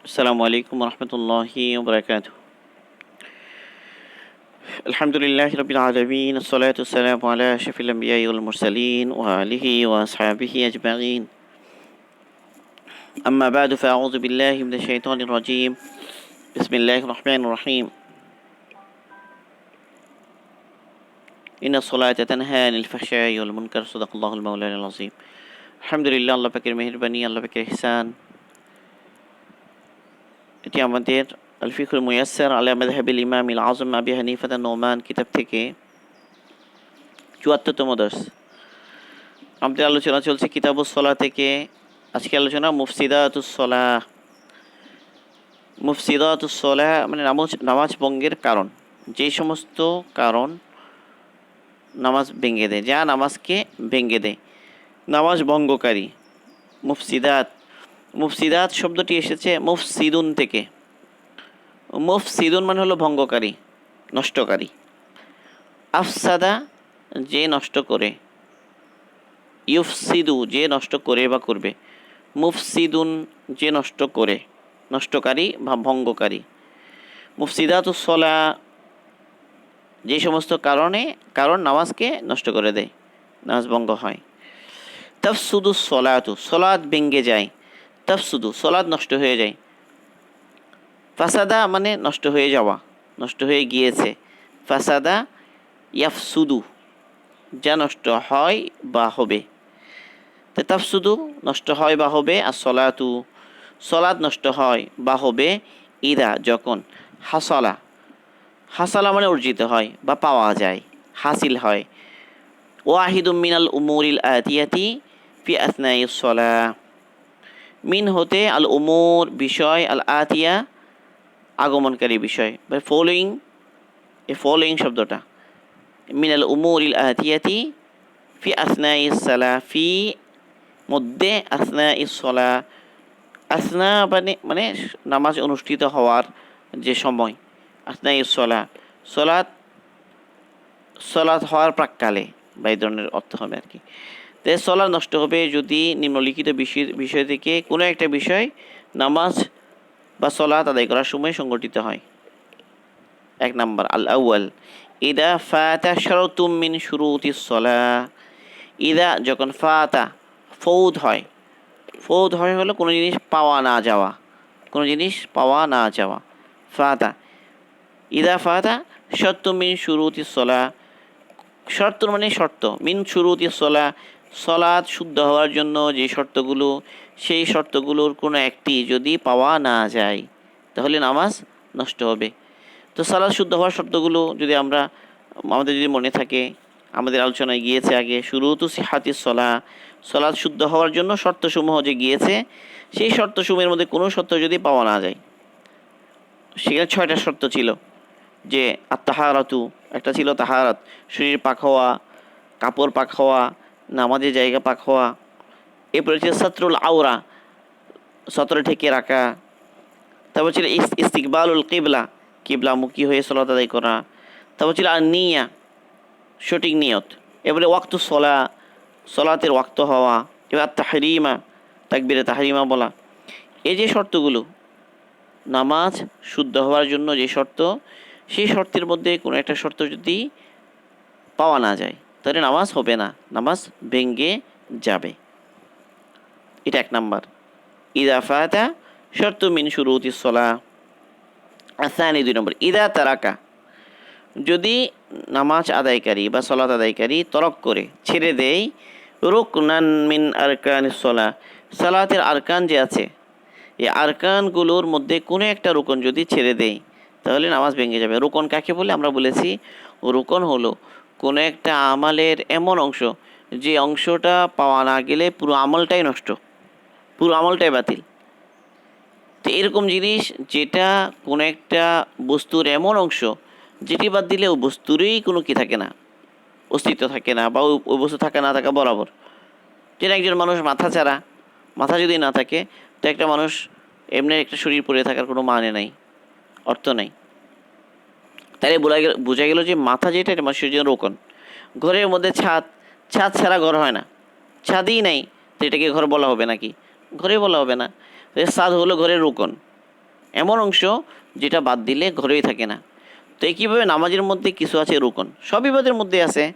السلام عليكم ورحمة الله وبركاته. الحمد لله رب العالمين الصلاة والسلام على أشرف الأنبياء والمرسلين وآله وأصحابه أجمعين. أما بعد فأعوذ بالله من الشيطان الرجيم. بسم الله الرحمن الرحيم. إن الصلاة تنهى عن الفحشاء والمنكر صدق الله المولى العظيم. الحمد لله الله بكر مهرباني الله بكر إحسان. এটি আমাদের আলফিকুল মুয়াসসার আলা মাযহাবিল ইমাম ইল আজম আবি হানিফাত নোমান কিতাব থেকে চুয়াত্তরতম দর্স আমাদের আলোচনা চলছে কিতাবুস সলা থেকে। আজকে আলোচনা মুফসিদাতুস সলা মুফসিদাতুস সলা মানে নামাজ নামাজ ভঙ্গের কারণ। যে সমস্ত কারণ নামাজ ভেঙে দেয়। যা নামাজকে ভেঙে দেয়। নামাজ ভঙ্গকারী, মুফসিদাত মুফসিদাত শব্দটি এসেছে মুফসিদুন থেকে। মুফসিদুন মানে হলো ভঙ্গকারী, নষ্টকারী। আফসাদা যে নষ্ট করে, ইউফসিদু যে নষ্ট করে বা করবে, মুফসিদুন যে নষ্ট করে, নষ্টকারী বা ভঙ্গকারী। মুফসিদাতুসলা যে সমস্ত কারণে, কারণ নামাজকে নষ্ট করে দেয়, নামাজ ভঙ্গ হয়। তাফসুদু সলাতু সলাদ ভেঙ্গে যায়। তাফসুদু, সলাদ নষ্ট হয়ে যায়। ফাসাদা মানে নষ্ট হয়ে যাওয়া, নষ্ট হয়ে গিয়েছে। ফাসাদা ইয়াফসুদু, যা নষ্ট হয় বা হবে। তো তাফসুদু নষ্ট হয় বা হবে, আর সলাতু, সলাদ নষ্ট হয় বা হবে ইদা, যখন হাসলা, হাসালা মানে অর্জিত হয় বা পাওয়া যায়, হাসিল হয়। ওয়াহিদুম মিনাল উমুরিল আতিয়াতি ফি আসনাই সলা। মিন হতে আল উমুর বিষয়, আল আতিয়া আগমনকারী বিষয়। বা ফলোয়িং এ ফলোয়িং শব্দটা। মিনাল উমুরিল আতিয়াতি ফি আসনাই সালা ফি মধ্যে আসনা ইসলা আসনা মানে মানে নামাজ অনুষ্ঠিত হওয়ার যে সময়। আসনা ইসলা সলাৎ সলাৎ হওয়ার প্রাককালে। বা এই ধরনের অর্থ হবে আর কি। তো সলাৎ নষ্ট হবে যদি নিম্নলিখিত বিষয় বিষয় থেকে কোনো একটা বিষয় নামাজ বা সলাৎ আদায় করার সময় সংগঠিত হয়। এক নম্বর, আল আউয়াল, ইদা ফাতা শরতুম মিন শুরুতি সলা ইদা যখন ফাতা ফৌদ হয় ফৌদ হয় হলো কোনো জিনিস পাওয়া না যাওয়া, কোনো জিনিস পাওয়া না যাওয়া, ফাতা। ইদা ফাতা শর্ত মিন শুরুতি সলা শর্ত মানে শর্ত মিন শুরুতি সলা সলাদ শুদ্ধ হওয়ার জন্য যে শর্তগুলো, সেই শর্তগুলোর কোনো একটি যদি পাওয়া না যায়, তাহলে নামাজ নষ্ট হবে। তো সালাদ শুদ্ধ হওয়ার শর্তগুলো যদি আমরা, আমাদের যদি মনে থাকে, আমাদের আলোচনায় গিয়েছে আগে, শুরু তো সিহাতি সলা সলাদ শুদ্ধ হওয়ার জন্য শর্তসমূহ যে গিয়েছে, সেই শর্তসমূহের মধ্যে কোনো শর্ত যদি পাওয়া না যায়, সেখানে ছয়টা শর্ত ছিল। যে আত্মাহারাতু একটা ছিল তাহারাত, শরীর পাক হওয়া, কাপড় পাক হওয়া নামাজের জায়গা পাক হওয়া। এরপরে ছিল সতরুল আওরা, সতরে ঠেকে রাখা তারপর ছিল ইস ইস্তিকবালুল কিবলা, কিবলামুখী হয়ে সলাত আদায় করা। তারপর ছিল আর নিয়া সঠিক নিয়ত। এবারে ওয়াক্ত সলা, সলাতের ওয়াক্ত হওয়া, এবার তাহরিমা তাকবিরে তাহরিমা বলা। এই যে শর্তগুলো, নামাজ শুদ্ধ হওয়ার জন্য যে শর্ত, সেই শর্তের মধ্যে কোনো একটা শর্ত যদি পাওয়া না যায় তাহলে নামাজ হবে না, নামাজ ভেঙ্গে যাবে। এটা এক নাম্বার। ইদা ফাতা শর্ত মিন শুরুতি সলা। আসানি দুই নম্বর। ইদা তারাকা। যদি নামাজ আদায়কারী বা সলাত আদায়কারী তরক করে, ছেড়ে দেয়, রুকনান মিন আরকান সলা। সালাতের আরকান যে আছে, এই আরকানগুলোর মধ্যে কোনো একটা রুকন যদি ছেড়ে দেয়, তাহলে নামাজ ভেঙে যাবে। রুকন কাকে বলে? আমরা বলেছি, রুকন হলো কোনো একটা আমালের এমন অংশ, যে অংশটা পাওয়া না গেলে পুরো আমলটাই নষ্ট, পুরো আমলটাই বাতিল। তো এরকম জিনিস যেটা কোনো একটা বস্তুর এমন অংশ, যেটি বাদ দিলে ও বস্তুরই কোনো কি থাকে না, অস্তিত্ব থাকে না, বা ওই বস্তু থাকা না থাকা বরাবর। যেন একজন মানুষ মাথা ছাড়া, মাথা যদি না থাকে, তো একটা মানুষ এমনি একটা শরীর পড়ে থাকার কোনো মানে নাই, অর্থ নাই। তাই বলা গেল, বোঝা গেল যে মাথা যেটা, এটা মানুষের জন্য রোকন। ঘরের মধ্যে ছাদ ছাদ ছাড়া ঘর হয় না। ছাদই নাই, তো এটাকে ঘর বলা হবে নাকি? ঘরে বলা হবে না। ছাদ হলো ঘরের রোকন। এমন অংশ যেটা বাদ দিলে ঘরেই থাকে না। তো একইভাবে নামাজের মধ্যে কিছু আছে রুকন। সব বিবাদের মধ্যে আছে।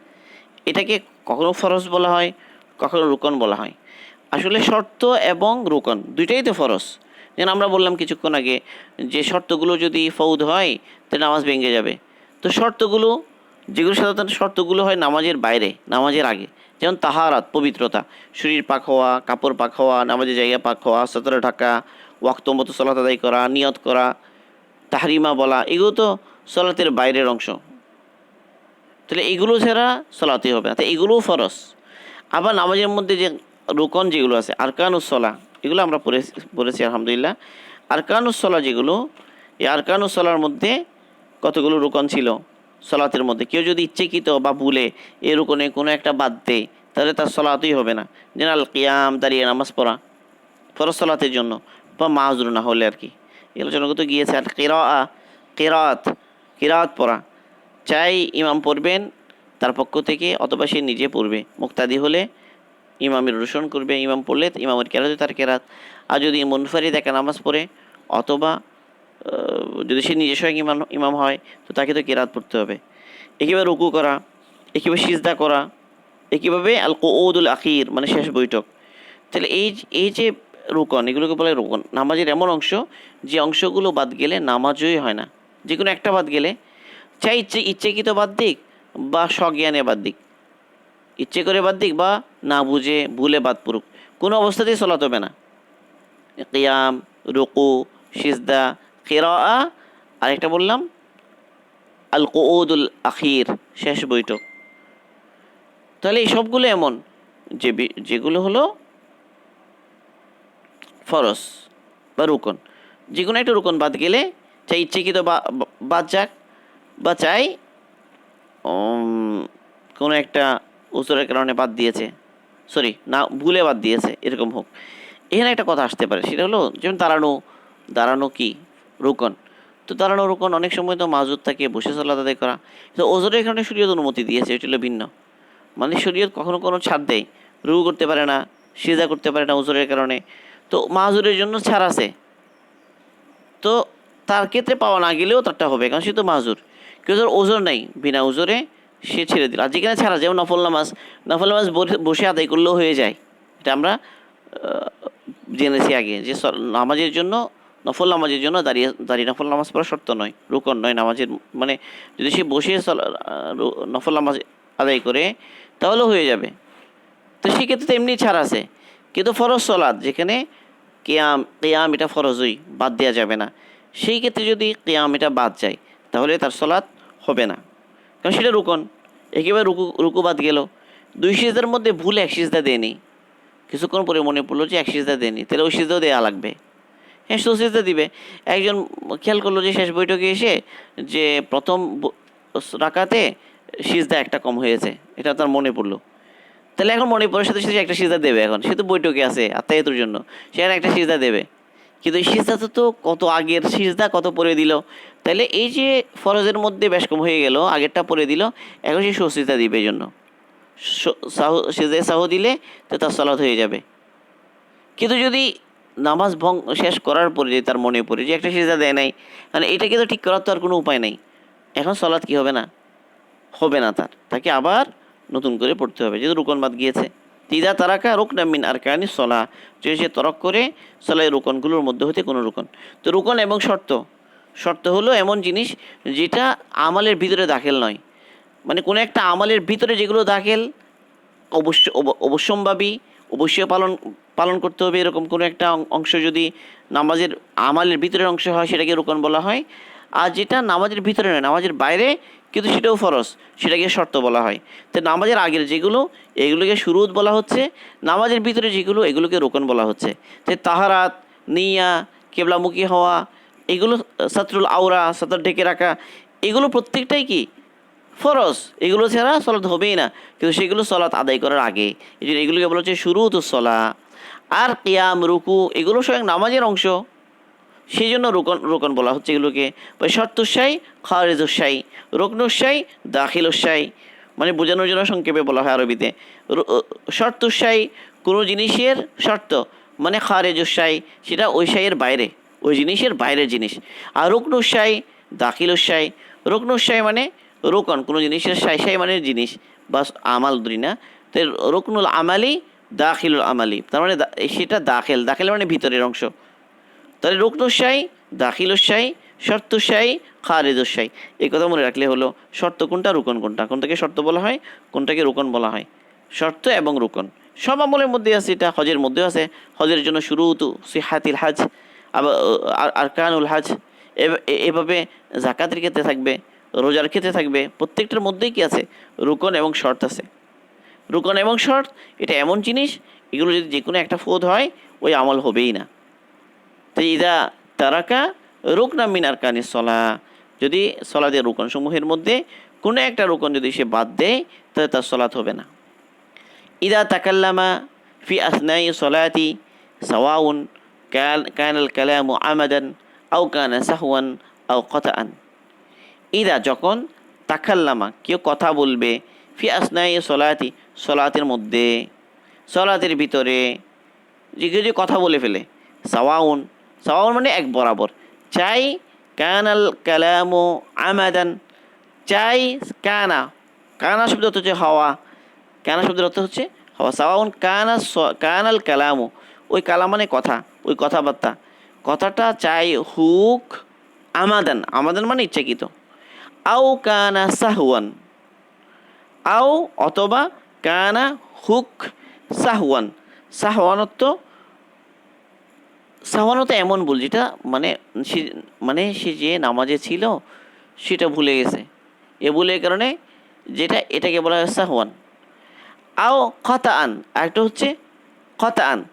এটাকে কখনো ফরজ বলা হয়, কখনো রুকন বলা হয়। আসলে শর্ত এবং রুকন, দুইটাই তো ফরজ। যেন আমরা বললাম কিছুক্ষণ আগে যে শর্তগুলো যদি ফৌদ হয় তাহলে নামাজ ভেঙে যাবে। তো শর্তগুলো, যেগুলো সাধারণত শর্তগুলো হয় নামাজের বাইরে, নামাজের আগে। যেমন তাহারাত, পবিত্রতা। শরীর পাক হওয়া, কাপড় পাক হওয়া, নামাজের জায়গা পাক হওয়া, সতরে ঢাকা, ওয়াক্ত মতো সলাত আদায় করা, নিয়ত করা, তাহরিমা বলা, এগুলো তো সলাতের বাইরের অংশ। তাহলে এগুলো ছাড়া সলাতে হবে না। তো এগুলোও ফরজ। আবার নামাজের মধ্যে যে রোকন যেগুলো আছে আরকানুসলা এগুলো আমরা পড়ে, পড়েছি, আলহামদুলিল্লাহ। আরকানুসলা যেগুলো, এই আরকানুসলার মধ্যে কতগুলো রুকন ছিল সলাতের মধ্যে? কেউ যদি ইচ্ছেকৃত বা ভুলে এ রুকনে কোনো একটা বাদ দেয়, তাহলে তার সলাতই হবে না। যেন আল কিয়াম, দাঁড়িয়ে নামাজ পড়া, ফরজ সলাতের জন্য বা মাহজুর না হলে আর কি। এগুলো জনগত গিয়েছে আর কেরা কেরাত কেরাত পড়া। চাই ইমাম পড়বেন, তার পক্ষ থেকে অথবা সে নিজে পড়বে। মুক্তাদি হলে ইমামের রোশন করবে। ইমাম পড়লে ইমামের কেরাত তার কেরাত। আর যদি মুনফারি দেখা নামাজ পড়ে, অথবা যদি সে নিজে স্বয়ং ইমাম ইমাম হয়, তো তাকে তো কেরাত পড়তে হবে। একইভাবে রুকু করা একইভাবে সিজদা করা একইভাবে আল কৌদুল আখির মানে শেষ বৈঠক। তাহলে এই এই যে রোকন, এগুলোকে বলে রুকন, নামাজের এমন অংশ, যে অংশগুলো বাদ গেলে নামাজই হয় না। যে কোনো একটা বাদ গেলে, চাই ইচ্ছে, ইচ্ছেকৃত বাদ দিক, বা স্বজ্ঞানে বাদ দিক। ইচ্ছে করে বাদ দিক, বা না বুঝে, ভুলে বাদ পড়ুক। কোনো অবস্থাতেই চলাতে হবে না। কিয়াম, রুকু, সিজদা কেরা আরেকটা বললাম আল কৌদুল আখির, শেষ বৈঠক। তাহলে এই সবগুলো এমন, যে যেগুলো হলো ফরস বা রুকন। যে কোনো একটা রুকন বাদ গেলে চাই ইচ্ছেকৃত বাদ যাক, বা চাই কোনো একটা উসরের কারণে বাদ দিয়েছে, সরি, না, ভুলে বাদ দিয়েছে, এরকম হোক। এখানে একটা কথা আসতে পারে, সেটা হলো, যেমন দাঁড়ানো দাঁড়ানো কি? রুকন। তো দাঁড়ানো রুকন, অনেক সময় তো মাজুদ থাকে, বসে চলা আদায় করা। তো ওজোরের কারণে শরীয়ত অনুমতি দিয়েছে, এটি হলো ভিন্ন। মানে শরীয়ত কখনো কোনো ছাড় দেয় রু করতে পারে না সিজা করতে পারে না ওজোরের কারণে। তো মাহুরের জন্য ছাড় আছে। তো তার ক্ষেত্রে পাওয়া না গেলেও তারটা হবে, কারণ সে তো মাজুর। কেউ ধর ওজোর নাই, বিনা ওজোরে সে ছেড়ে দিল। আর যেখানে ছাড়া যেমন নফল নামাজ নফল নামাজ বসে আদায় করলেও হয়ে যায়। এটা আমরা জেনেছি আগে যে নামাজের জন্য নফল নামাজের জন্য দাঁড়িয়ে দাঁড়িয়ে নফল নামাজ পড়া শর্ত নয়, রুকন নয় নামাজের মানে যদি সে বসে নফল নামাজ আদায় করে, তাহলেও হয়ে যাবে। তো সেক্ষেত্রে তো এমনি ছাড় আছে। কিন্তু ফরজ সলাদ যেখানে কেয়াম কেয়াম এটা ফরজই, বাদ দেওয়া যাবে না। সেই ক্ষেত্রে যদি কেয়াম এটা বাদ যায়, তাহলে তার সলাদ হবে না। কারণ সেটা রুকন। একেবারে রুকু রুকু বাদ গেল। দুই সিজদার মধ্যে ভুল এক সিজদা দেয়নি। কিছুক্ষণ পরে মনে পড়ল যে এক সিজদা দেয়নি। তাহলে ওই সিজদাও দেওয়া লাগবে। হ্যাঁ সিজদা দিবে। একজন খেয়াল করল যে শেষ বৈঠকে এসে যে প্রথম রাকাতে সিজদা একটা কম হয়েছে। এটা তার মনে পড়ল। তাহলে এখন মনে পড়ার সাথে সাথে একটা সিজদা দেবে এখন। সে তো বৈঠকে আছে আত্মায়তুর জন্য। সে একটা সিজদা দেবে। কিন্তু এই সিজদা তো কত আগের সিজদা, কত পরে দিল? তাহলে এই যে ফরজের মধ্যে বেশ কম হয়ে গেল, আগেরটা পরে দিল, এখন সে সসিজদা দিবে জন্য। সাহু সিজদা সাহু দিলে তো তার সলাৎ হয়ে যাবে। কিন্তু যদি নামাজ ভঙ্গ শেষ করার পরে যে তার মনে পড়ে যে একটা সিজদা দেয় নাই মানে এটাকে তো ঠিক করার তো আর কোনো উপায় নাই। এখন সলাৎ কি হবে না? হবে না তার। তাকে আবার নতুন করে পড়তে হবে। যেহেতু রুকন বাদ গিয়েছে। তিদা তারাকা রুকনা মিন আর কানি সলা। যদি সে তরক করে সলাই রুকনগুলোর মধ্যে হতে কোনো রুকন। তো রুকন এবং শর্ত। শর্ত হলো এমন জিনিস যেটা আমলের ভিতরে দাখিল নয়। মানে কোনো একটা আমলের ভিতরে যেগুলো দাখিল, অবশ্য অব- অবশ্যম্ভাবী অবশ্যই পালন পালন করতে হবে। এরকম কোনো একটা অংশ যদি নামাজের আমালের ভিতরের অংশ হয়, সেটাকে রোকন বলা হয়। আর যেটা নামাজের ভিতরে নয়, নামাজের বাইরে কিন্তু সেটাও ফরজ, সেটাকে শর্ত বলা হয়। তো নামাজের আগের যেগুলো, এগুলোকে শুরুত বলা হচ্ছে, নামাজের ভিতরে যেগুলো, এগুলোকে রোকন বলা হচ্ছে। তো তাহারাত, নিয়া, কেবলামুখী হওয়া, এগুলো, সাতরুল আওরা, সাতর ঢেকে রাখা, এগুলো প্রত্যেকটাই কি ফরজ। এগুলো ছাড়া সলাৎ হবেই না। কিন্তু সেগুলো সলাৎ আদায় করার আগে। এই জন্য এগুলোকে বলা হচ্ছে শুরু তো সলা। আর কিয়াম, রুকু, এগুলো স্বয়ং নামাজের অংশ। সেই জন্য রোকন রোকন বলা হচ্ছে এগুলোকে। শর্তুসাই খারেজুসাই রোকনুসাই দাখিলুসাই মানে বোঝানোর জন্য সংক্ষেপে বলা হয় আরবিতে। শর্তুসাই কোনো জিনিসের শর্ত। মানে খারেজুসাই সেটা ওই সাইয়ের বাইরে। ওই জিনিসের বাইরের জিনিস। আর রুকনুসাই দাখিলুসাই রুকনুসাই মানে রোকন, কোনো জিনিসের সাই সাই মানে জিনিস বা আমাল ধরি না। তো রুকনুল আমালি, দাখিলুল আমালি। তার মানে সেটা দাখিল। দাখিল মানে ভিতরের অংশ। তাহলে রুকনুসাই দাখিলুসাই শর্তুসাই খারিদুসাই এই কথা মনে রাখলে হলো, শর্ত কোনটা, রুকন কোনটা? কোনটাকে শর্ত বলা হয়, কোনটাকে রুকন বলা হয়? শর্ত এবং রুকন। সব আমলের মধ্যে আছে এটা, হজের মধ্যেও আছে। হজের জন্য শুরু তো সিহাতিল হাজ, আবার আর- আরকানুল হাজ। এভাবে জাকাতের ক্ষেত্রে থাকবে। রোজার ক্ষেত্রে থাকবে, প্রত্যেকটার মধ্যেই কি আছে? রুকন এবং শর্ত আছে। রুকন এবং শর্ত, এটা এমন জিনিস, এগুলো যদি যে কোনো একটা ফোদ হয়, ওই আমল হবেই না। তো ইদা তারাকা রুকনা মিনার কানি সলা। যদি সলাদের রুকন সমূহের মধ্যে কোনো একটা রুকন যদি সে বাদ দেয়, তাহলে তার সলাৎ হবে না। ইদা তাকাল্লামা ফি আসনাই সলাতি, সাওয়াউন কাল কানাল কালামু আমাদান, আও কানা সাহওয়ান, আও কতাআন। ইদা যখন তাকাল্লামা, কেউ কথা বলবে, ফি আসনাই সলাতি, সলাতের মধ্যে, সলাতের ভিতরে, যে কেউ যে কথা বলে ফেলে, সাওয়াউন সাওয়াউন মানে এক বরাবর, চাই কানাল কালামু আমাদান, চাই কানা কানা শব্দ অর্থ হচ্ছে হাওয়া, কানা শব্দের অর্থ হচ্ছে হাওয়া, সাওয়াউন কানা কানাল কালামু, ওই কালাম মানে কথা, ওই কথাবার্তা, কথাটা চাই হুক আমাদান আমাদান মানে ইচ্ছাকৃত। আও কানা সাহওয়ান। আও অথবা কানা হুক সাহওয়ান। সাহওয়ানত্ব সাহওয়ানত এমন ভুল, যেটা মানে সে মানে সে যে নামাজে ছিল, সেটা ভুলে গেছে। এ ভুলের কারণে যেটা, এটাকে বলা হয় সাহওয়ান। আও খতা আন আরেকটা হচ্ছে খতা আন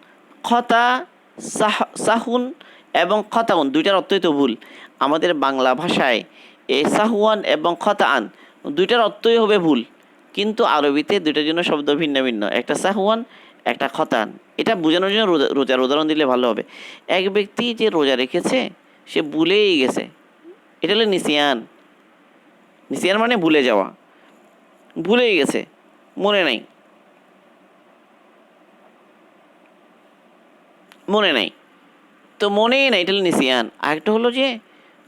খতা, সাহ, সাহুন এবং খতাউন, দুইটার অর্থই তো ভুল। আমাদের বাংলা ভাষায় এই সাহুয়ান এবং খতা আন দুইটার অর্থই হবে ভুল। কিন্তু আরবিতে দুইটার জন্য শব্দ ভিন্ন ভিন্ন। একটা সাহুয়ান, একটা খতান এটা বোঝানোর জন্য রোজার উদাহরণ দিলে ভালো হবে। এক ব্যক্তি যে রোজা রেখেছে, সে ভুলেই গেছে। এটা হলো নিসিয়ান। নিসিয়ান মানে ভুলে যাওয়া। ভুলেই গেছে। মনে নাই। মনে নাই। তো মনেই নাই, এটা হলো নিসিয়ান। আরেকটা হলো যে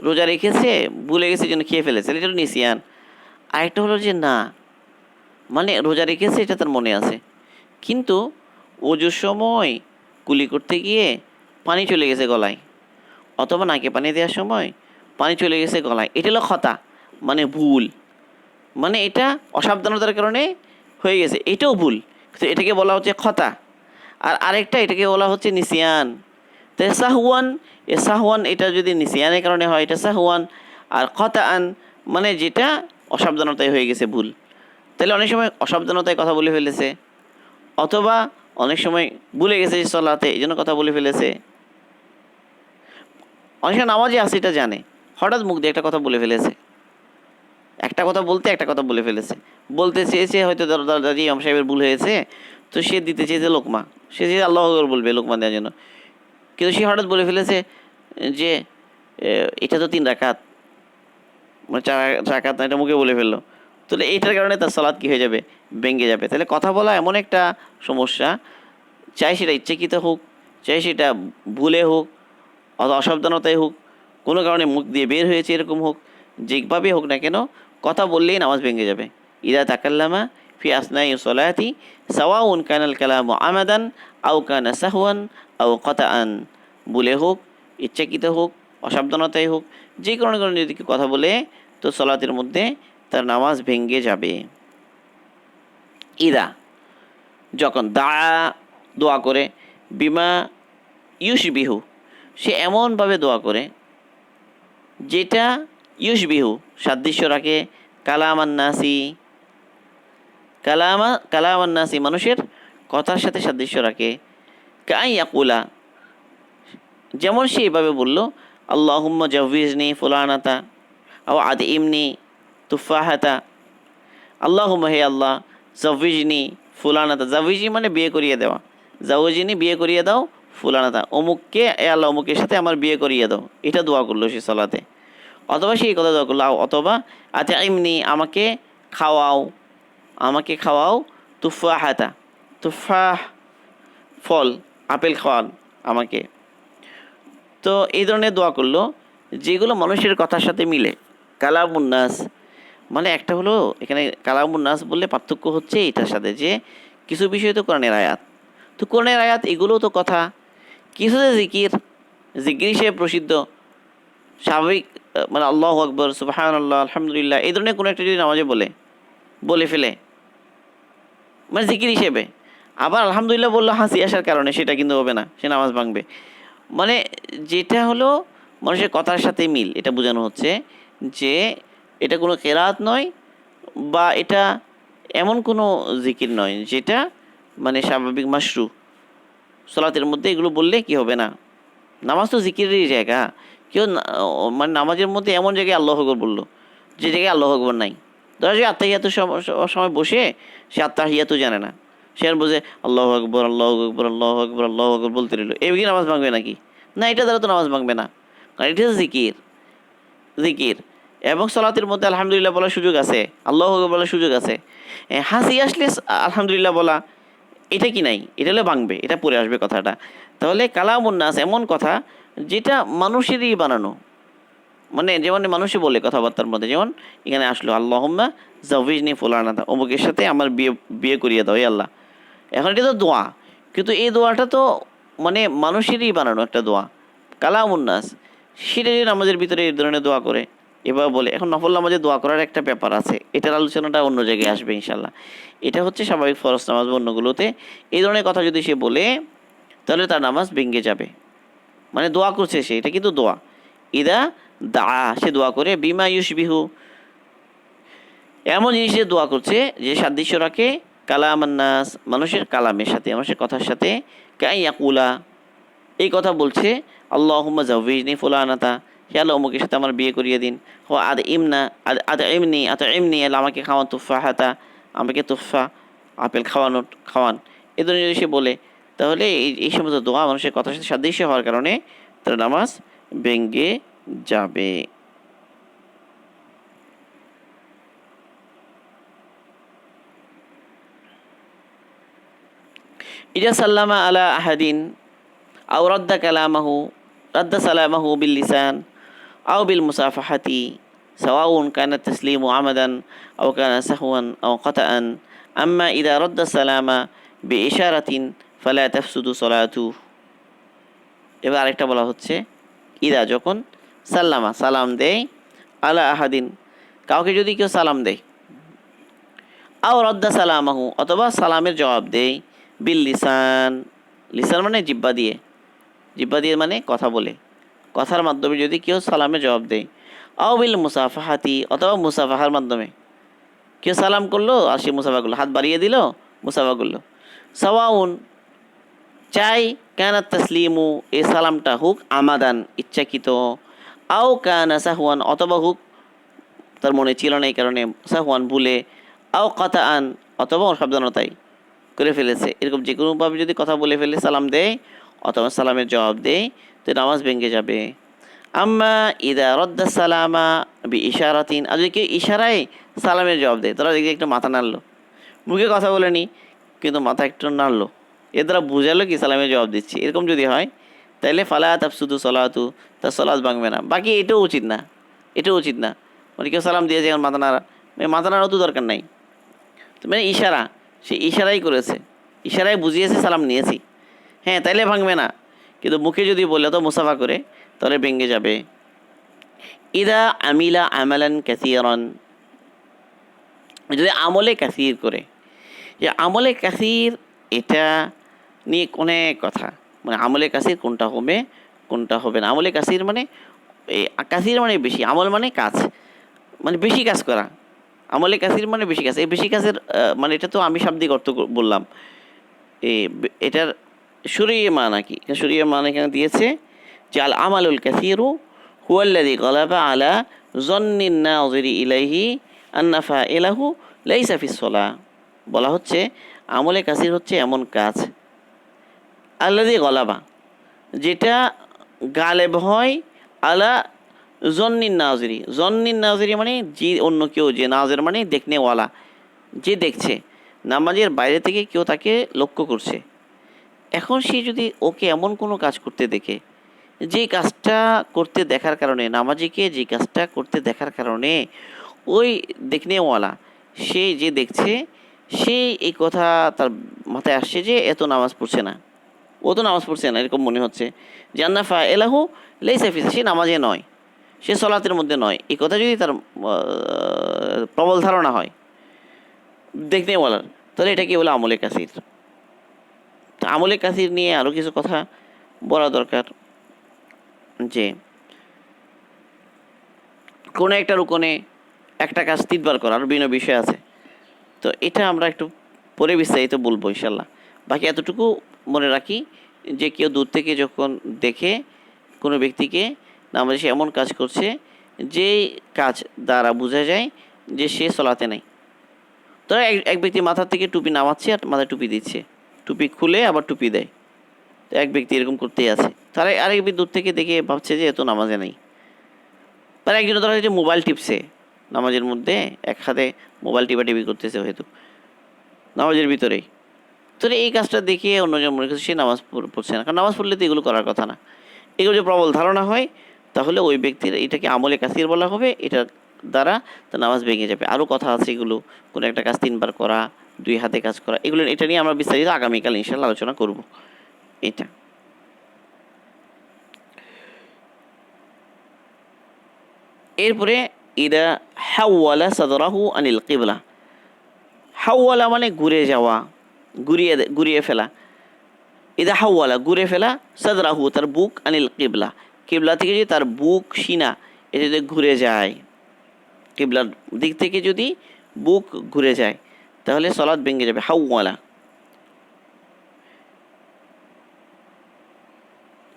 রোজা রেখেছে, ভুলে গেছে জন্য খেয়ে ফেলেছে। এটা হলো নিসিয়ান। আরেকটা হলো যে না মানে রোজা রেখেছে, এটা তার মনে আছে। কিন্তু ওজোর সময় কুলি করতে গিয়ে পানি চলে গেছে গলায়, অথবা নাকে পানি দেওয়ার সময় পানি চলে গেছে গলায়। এটা হলো খতা মানে ভুল। মানে এটা অসাবধানতার কারণে হয়ে গেছে। এটাও ভুল। এটাকে বলা হচ্ছে খতা। আর আরেকটা এটাকে বলা হচ্ছে নিসিয়ান। তো সাহওয়ান এ এটা যদি নিসিয়ানের কারণে হয় এটা সাহওয়ান আর আন মানে যেটা অসাবধানতায় হয়ে গেছে, ভুল। তাহলে অনেক সময় অসাবধানতায় কথা বলে ফেলেছে, অথবা অনেক সময় ভুলে গেছে যে সলাতে, এই জন্য কথা বলে ফেলেছে। অনেক সময় নামাজে আসে এটা জানে। হঠাৎ মুখ দিয়ে একটা কথা বলে ফেলেছে। একটা কথা বলতে একটা কথা বলে ফেলেছে। বলতে চেয়েছে, হয়তো দাদা, দাদি ইমাম সাহেবের ভুল হয়েছে, তো সে দিতে চেয়েছে লোকমা। সে যে আল্লাহ বলবে লোকমা দেওয়ার জন্য। কিন্তু সে হঠাৎ বলে ফেলেছে, যে এটা তো তিন রাকাত। মানে চার রাকাত এটা মুখে বলে ফেলল। তাহলে এইটার কারণে তার সালাদ কী হয়ে যাবে? ভেঙে যাবে। তাহলে কথা বলা এমন একটা সমস্যা, চাই সেটা ইচ্ছাকৃত হোক, চাই সেটা ভুলে হোক, অথবা অসাবধানতায় হোক, কোনো কারণে মুখ দিয়ে বের হয়েছে এরকম হোক, যেভাবে হোক না কেন, কথা বললেই নামাজ ভেঙে যাবে। ইদা তাকাল্লামা ফি আসনাই সলায়াতি সাওয়াউন কানাল কালাম আমাদান আউ কানা সাহওয়ান আও কতা আন বলে হোক, ইচ্ছাকৃত হোক, অসাবধানতায় হোক, যে কোনো কারণে যদি কথা বলে, তো সলাতের মধ্যে তার নামাজ ভেঙে যাবে। ইদা, যখন দা দোয়া করে, বিমা ইউস বিহু সে এমনভাবে দোয়া করে, যেটা ইউস বিহু সাদৃশ্য রাখে, কালামান নাসি, কালামা, কালামান নাসি মানুষের কথার সাথে সাদৃশ্য রাখে কাই যেমন সে এভাবে বলল, আল্লাহুম্মা জাভিজনি ফুলানাতা আও আদ ইমনি তুফাহাতা। আল্লাহুম্মা হে আল্লাহ জাভিজনি ফুলানাতা। জাভিজি মানে বিয়ে করিয়ে দেওয়া। জাউজিনি বিয়ে করিয়ে দাও ফুলানাতা। অমুককে, এ আল্লাহ, অমুকের সাথে আমার বিয়ে করিয়ে দাও। এটা দোয়া করল সে সালাতে। অথবা সেই কথা দোয়া করল অথবা আচ্ছা এমনি আমাকে খাওয়াও। আমাকে খাওয়াও তুফাহাতা। তুফাহ, ফল। আপেল খাওয়ান আমাকে। তো এই ধরনের দোয়া করল, যেগুলো মানুষের কথার সাথে মিলে। কালামুন্নাস মানে একটা হলো, এখানে কালামুন্নাস বললে পার্থক্য হচ্ছে এটার সাথে যে, কিছু বিষয় তো কোরআনের আয়াত। তো কোরআনের আয়াত, এগুলোও তো কথা। কিছু যে জিকির জিকির হিসেবে প্রসিদ্ধ। স্বাভাবিক মানে আল্লাহ আকবর সুবাহান আল্লাহ আলহামদুলিল্লাহ, এই ধরনের কোনো একটা যদি নামাজে বলে বলে ফেলে মানে জিকির হিসেবে। আবার আলহামদুলিল্লাহ বলল হাসি আসার কারণে, সেটা কিন্তু হবে না, সে নামাজ ভাঙবে। মানে যেটা হলো, মানুষের কথার সাথে মিল, এটা বোঝানো হচ্ছে যে এটা কোনো কেরাত নয় বা এটা এমন কোনো জিকির নয় যেটা মানে স্বাভাবিক মাশরু। সলাতের মধ্যে এগুলো বললে কি হবে না? নামাজ তো জিকিরেরই জায়গা। কেউ মানে নামাজের মধ্যে এমন জায়গায় আল্লাহ আকবর বলল, যে জায়গায় আল্লাহ আকবর নাই। ধরা সম- স- সময় বসে, সে আত্মাহিয়াতও জানে না। সে আর বোঝে আল্লাহ আকবর আল্লাহ আকবর আল্লাহ আকবর আল্লাহ আকবর বলতে রইল। এই নামাজ ভাঙবে নাকি? না, এটা দ্বারা তো নামাজ ভাঙবে না। কারণ এটা জিকির জিকির। এবং সলাতের মধ্যে আলহামদুলিল্লাহ বলার সুযোগ আছে, আল্লাহ বলার সুযোগ আছে। হাসি আসলে আলহামদুলিল্লাহ বলা, এটা কি নাই? এটা হলে ভাঙবে, এটা পরে আসবে কথাটা। তাহলে কালামুন্নাস এমন কথা যেটা মানুষেরই বানানো। মানে যেমন মানুষই বলে কথাবার্তার মধ্যে, যেমন এখানে আসলো, আল্লাহম্মা জাভিজনি ফুলানাথা অমুকের সাথে আমার বিয়ে বিয়ে করিয়ে দাও আল্লাহ। এখন এটা তো দোয়া। কিন্তু এই দোয়াটা তো মানে মানুষেরই বানানো একটা দোয়া। কালামুন্নাস সেটা যদি আমাদের ভিতরে এই ধরনের দোয়া করে এবার বলে। এখন নফল নামাজে দোয়া করার একটা ব্যাপার আছে। এটার আলোচনাটা অন্য জায়গায় আসবে ইনশাল্লাহ এটা হচ্ছে স্বাভাবিক ফরজ নামাজ অন্যগুলোতে। এই ধরনের কথা যদি সে বলে, তাহলে তার নামাজ ভেঙে যাবে। মানে দোয়া করছে সে, এটা কিন্তু দোয়া। ইদা দা সে দোয়া করে। বিমা বিহু এমন জিনিস দোয়া করছে যে সাদৃশ্য রাখে কালামান্নাস মানুষের কালামের সাথে, মানুষের কথার সাথে, কাই ইয়াকুলা, এই কথা বলছে আল্লাহ জাভিজনি ফুলানাতা, হে আল্লাহ, অমুকের সাথে আমার বিয়ে করিয়ে দিন। ও আদ ইমনা আদ আদ এমনি আত এমনি আল্লাহ আমাকে খাওয়ান তুফা হাতা, আমাকে তুফা আপেল খাওয়ানো, খাওয়ান। এ ধরনের যদি সে বলে, তাহলে এই এই সমস্ত দোয়া মানুষের কথার সাথে সাদৃশ্য হওয়ার কারণে তার নামাজ ভেঙ্গে যাবে। إذا سلم على أحد أو رد كلامه رد سلامه باللسان أو بالمصافحة سواء كان التسليم عمدا أو كان سهوا أو خطأ أما إذا رد السلام بإشارة فلا تفسد صلاته এবার আরেকটা বলা হচ্ছে ইদা যখন সাল্লামা সালাম দেয় আলা আহাদিন কাউকে যদি কেউ সালাম দেয় আও রদ্দা সালামাহু অথবা সালামের জবাব দেয় বিল লিসান লিসান মানে জিব্বা দিয়ে। জিব্বা দিয়ে মানে কথা বলে। কথার মাধ্যমে যদি কেউ সালামের জবাব দেয়। আও বিল মুসাফাহাতি, অথবা মুসাফাহার মাধ্যমে। কেউ সালাম করল, আর সে মুসাফা করল। হাত বাড়িয়ে দিল, মুসাফা করল। সাওয়াউন, চাই, কেন তসলিমু, এ সালামটা হুক আমাদান, ইচ্ছাকৃত। আও কানা সাহুয়ান অথবা হুক, তার মনে ছিল না এই কারণে সাহুয়ান ভুলে। আও কথা আন অথবা অসাবধানতাই করে ফেলেছে। এরকম যে কোনোভাবে যদি কথা বলে ফেলে, সালাম দেয় অথবা সালামের জবাব দেয়, তো নামাজ ভেঙে যাবে। আম্মা ইদা রদ্দা সালামা বি ইশারাতিন আর যদি কেউ ইশারায় সালামের জবাব দেয়, তারা দেখি একটু মাথা নাড়লো। মুখে কথা বলেনি কিন্তু মাথা একটু নাড়লো। এ দ্বারা বুঝালো কি সালামের জবাব দিচ্ছি। এরকম যদি হয় তাহলে ফালা তাফসুদু সলাতু তার সলাৎ ভাঙবে না। বাকি এটাও উচিত না। এটাও উচিত না। মানে কেউ সালাম দিয়েছে এখন মাথা নাড়া। মানে মাথা নাড়াও তো দরকার নাই। তো মানে ইশারা। সে ইশারাই করেছে। ইশারায় বুঝিয়েছে, সালাম নিয়েছি। হ্যাঁ তাইলে ভাঙবে না। কিন্তু মুখে যদি বলে তো মুসাফা করে তাহলে ভেঙে যাবে। ইদা আমিলা আমালান ক্যাসিয়রন যদি আমলে কাসির করে। যে আমলে কাসির, এটা নিয়ে অনেক কথা। মানে আমলে কাসির কোনটা হবে কোনটা হবে না। আমলে কাসির মানে কাসির মানে বেশি। আমল মানে কাজ। মানে বেশি কাজ করা। আমলে কাসির মানে বেশি কাছে এই বেশি আহ, মানে এটা তো আমি শাব্দিক অর্থ বললাম। এটার সুরিয়ে মানা কি? সুরিয়ে মানা এখানে দিয়েছে যে আল আমালুল কাসিরু হুয়াল্লাদি গলাবা আলা জন্নিন নাজিরি ইলাইহি আন্নাফা এলাহু লাইসা ফিসলা বলা হচ্ছে আমলে কাসির হচ্ছে এমন কাজ আল্লাদি গলাবা যেটা গালেব হয় আলা জন্নিন নাজরি। জন্নিন নাজরি মানে যে অন্য কেউ, যে নাজের মানে দেখনেওয়ালা, যে দেখছে। নামাজের বাইরে থেকে কেউ তাকে লক্ষ্য করছে। এখন সে যদি ওকে এমন কোনো কাজ করতে দেখে, যে কাজটা করতে দেখার কারণে, নামাজিকে যে কাজটা করতে দেখার কারণে, ওই দেখনেওয়ালা, সে যে দেখছে, সে এই কথা তার মাথায় আসছে যে, এত নামাজ পড়ছে না। ও তো নামাজ পড়ছে না, এরকম মনে হচ্ছে। জান্না ফা এলাহু লেইসাফিস সে নামাজে নয়। সে সলাতের মধ্যে নয়। এই কথা যদি তার প্রবল ধারণা হয়, দেখতে বলার, তাহলে এটা কি বলে আমলে কাসির। তো আমলে কাসির নিয়ে আরও কিছু কথা বলা দরকার, যে কোনো একটা রুকনে একটা কাজ তিনবার করা আরও বিভিন্ন বিষয় আছে। তো এটা আমরা একটু পরে বিস্তারিত বলব ইনশাল্লাহ বাকি এতটুকু মনে রাখি যে কেউ দূর থেকে যখন দেখে কোনো ব্যক্তিকে সে এমন কাজ করছে যে কাজ দ্বারা বোঝা যায় যে সে চলাতে নেই। তো এক ব্যক্তি মাথার থেকে টুপি নামাচ্ছে আর মাথায় টুপি দিচ্ছে। টুপি খুলে আবার টুপি দেয়। তো এক ব্যক্তি এরকম করতেই আছে। তারা আরেক ব্যক্তি দূর থেকে দেখে ভাবছে যে এত নামাজে নেই। তারা একজন ধরা যে মোবাইল টিপছে নামাজের মধ্যে, এক হাতে মোবাইল টিপা টিপি করতেছে হয়তো নামাজের ভিতরেই। তো এই কাজটা দেখে অন্যজন মনে করছে সে নামাজ পড়- পড়ছে না। কারণ নামাজ পড়লে তো এগুলো করার কথা না। এগুলো যে প্রবল ধারণা হয় তাহলে ওই ব্যক্তির এটাকে আমলে কাসির বলা হবে, এটা দ্বারা তার নামাজ ভেঙে যাবে। আরও কথা আছে এগুলো, কোনো একটা কাজ তিনবার করা, দুই হাতে কাজ করা, এগুলো এটা নিয়ে আমরা বিস্তারিত আগামীকাল ইনশাল্লাহ আলোচনা করব। এটা। এরপরে, ইদা হাওয়ালা সাদরাহু আনিল কিবলা। হাওয়ালা মানে ঘুরে যাওয়া, ঘুরিয়ে ঘুরিয়ে ফেলা। ইদা হাওয়ালা, ঘুরে ফেলা, সাদরাহু, তার বুক আনিল কিবলা। কিবলা থেকে যদি তার বুক সিনা এটা যদি ঘুরে যায়, কিবলার দিক থেকে যদি বুক ঘুরে যায়, তাহলে সলাদ ভেঙে যাবে হাউওয়ালা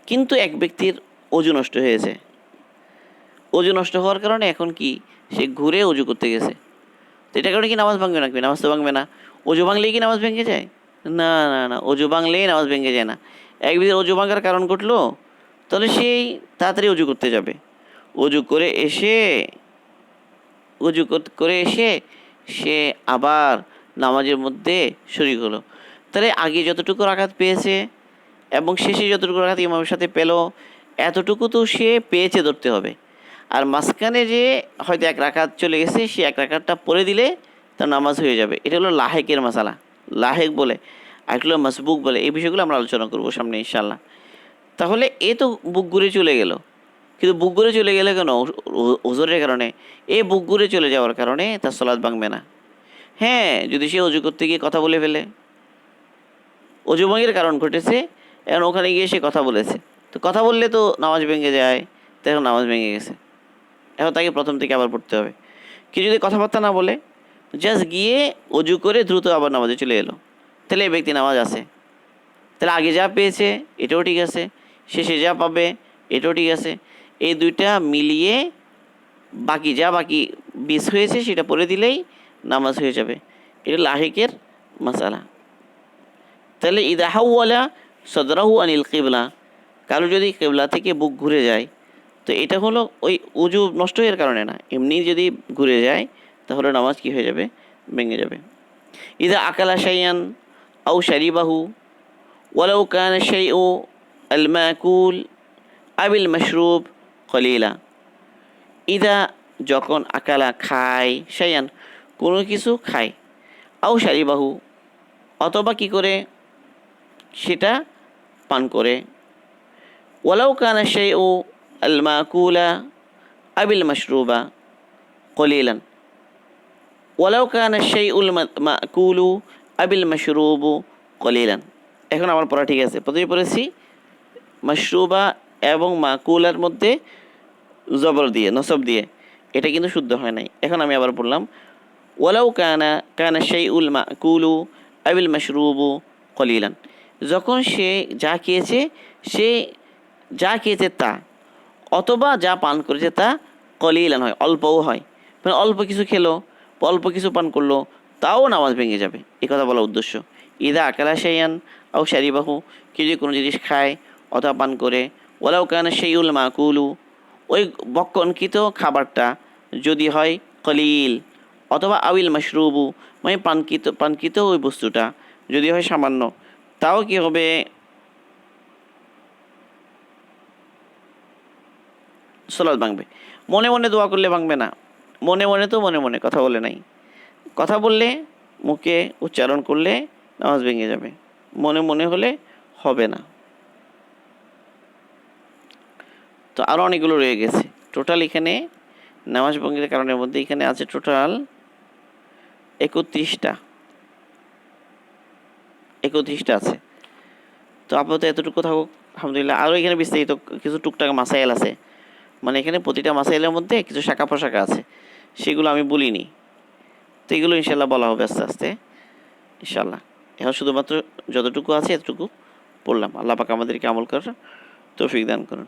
কিন্তু এক ব্যক্তির অজু নষ্ট হয়েছে। অজু নষ্ট হওয়ার কারণে এখন কি সে ঘুরে অজু করতে গেছে? তো এটা কারণে কি নামাজ ভাঙবে না নামাজ তো ভাঙবে না। অজু ভাঙলেই কি নামাজ ভেঙে যায়? না না না, অজু ভাঙলেই নামাজ ভেঙে যায় না। এক ব্যক্তির অজু ভাঙার কারণ ঘটলো তাহলে সেই তাড়াতাড়ি অজু করতে যাবে। অজু করে এসে, অজু কর- এসে সে আবার নামাজের মধ্যে শরিক হলো। তাহলে আগে যতটুকু রাখাত পেয়েছে এবং শেষে যতটুকু রাখাত ইমামের সাথে পেল, এতটুকু তো সে পেয়েছে ধরতে হবে। আর মাঝখানে যে হয়তো এক রাকাত চলে গেছে, সে এক রাকাতটা পরে দিলে তার নামাজ হয়ে যাবে। এটা হলো লাহেকের মশালা লাহেক বলে, আর হলো মাসবুক বলে। এই বিষয়গুলো আমরা আলোচনা করব সামনে ইনশাল্লাহ তাহলে এ তো বুক ঘুরে চলে গেল। কিন্তু বুক ঘুরে চলে গেলে কেন? ওজোরের কারণে। এ বুক ঘুরে চলে যাওয়ার কারণে তার সলাদ ভাঙবে না। হ্যাঁ যদি সে অজু করতে গিয়ে কথা বলে ফেলে। অজু ভাঙের কারণ ঘটেছে, এখন ওখানে গিয়ে সে কথা বলেছে। তো কথা বললে তো নামাজ ভেঙে যায়, তো এখন নামাজ ভেঙে গেছে। এখন তাকে প্রথম থেকে আবার পড়তে হবে। কি যদি কথাবার্তা না বলে, জাস্ট গিয়ে অজু করে দ্রুত আবার নামাজে চলে এলো। তাহলে এই ব্যক্তি নামাজ আছে। তাহলে আগে যা পেয়েছে, এটাও ঠিক আছে। শেষে যা পাবে, এটাও ঠিক আছে। এই দুইটা মিলিয়ে বাকি যা বাকি বিষ হয়েছে সেটা পড়ে দিলেই নামাজ হয়ে যাবে। এটা লাহেকের মশালা তাহলে ইদাহাউওয়ালা সদরাহু আনিল কেবলা। কারও যদি কেবলা থেকে বুক ঘুরে যায়, তো এটা হলো ওই উজু নষ্ট হওয়ার কারণে না। এমনি যদি ঘুরে যায়, তাহলে নামাজ কি হয়ে যাবে? ভেঙে যাবে। ইদা আকালা শাইয়ান আউ শারিবাহু, ওয়ালাউ কান শাই ও আল মাকুল আবিল মশরুব খলিলা ইদা যখন আকালা খায় শাইয়ান কোনো কিছু খায় আউ শারিবাহু অথবা কি করে সেটা পান করে ওয়ালাউ কানা সেই ও আল মাকুলা আবিল মশরুবা কলিলান ওয়ালাউ কানা সেই উল মাকুলু আবিল মশরুবু কলিলান এখন আমার পড়া ঠিক আছে। প্রথমে পড়েছি মশরুবা এবং মাকুলার মধ্যে জবর দিয়ে, নসব দিয়ে। এটা কিন্তু শুদ্ধ হয় নাই। এখন আমি আবার বললাম, ওয়ালাউ কানা কানা সেই উল মাকুলু আবিল মশরুবু কলিলান। যখন সে যা খেয়েছে, সে যা খেয়েছে তা, অথবা যা পান করেছে তা কলিলান হয়, অল্পও হয়। মানে অল্প কিছু খেলো, অল্প কিছু পান করল, তাও নামাজ ভেঙে যাবে। এ কথা বলা উদ্দেশ্য। ইদা আকালা শাইয়ান আও শারিবাহু, কেউ যদি কোনো জিনিস খায় অথবা পান করে। ওলাও কান সেইউল মাকুলু। ওই বক্ষণকৃত খাবারটা যদি হয় কলিল অথবা আউইল মাশরুবু। মানে পানকৃত পানকৃত ওই বস্তুটা যদি হয় সামান্য। তাও কি হবে? সলাদ ভাঙবে। মনে মনে দোয়া করলে ভাঙবে না। মনে মনে তো মনে মনে কথা বলে নাই। কথা বললে মুখে উচ্চারণ করলে নামাজ ভেঙে যাবে। মনে মনে হলে হবে না। তো আরও অনেকগুলো রয়ে গেছে। টোটাল এখানে নামাজ ভঙ্গির কারণের মধ্যে এখানে আছে টোটাল একত্রিশটা। একত্রিশটা আছে। তো আপাতত এতটুকু থাকুক আলহামদুলিল্লাহ। আরও এখানে বিস্তারিত কিছু টুকটাক মাসাইল আছে। মানে এখানে প্রতিটা মাসাইলের মধ্যে কিছু শাখা পোশাখা আছে। সেগুলো আমি বলিনি। তো এগুলো ইনশাল্লাহ বলা হবে আস্তে আস্তে। ইনশাল্লাহ এখন শুধুমাত্র যতটুকু আছে এতটুকু পড়লাম। আল্লাহ পাক আমাদেরকে আমল করার তৌফিক দান করুন।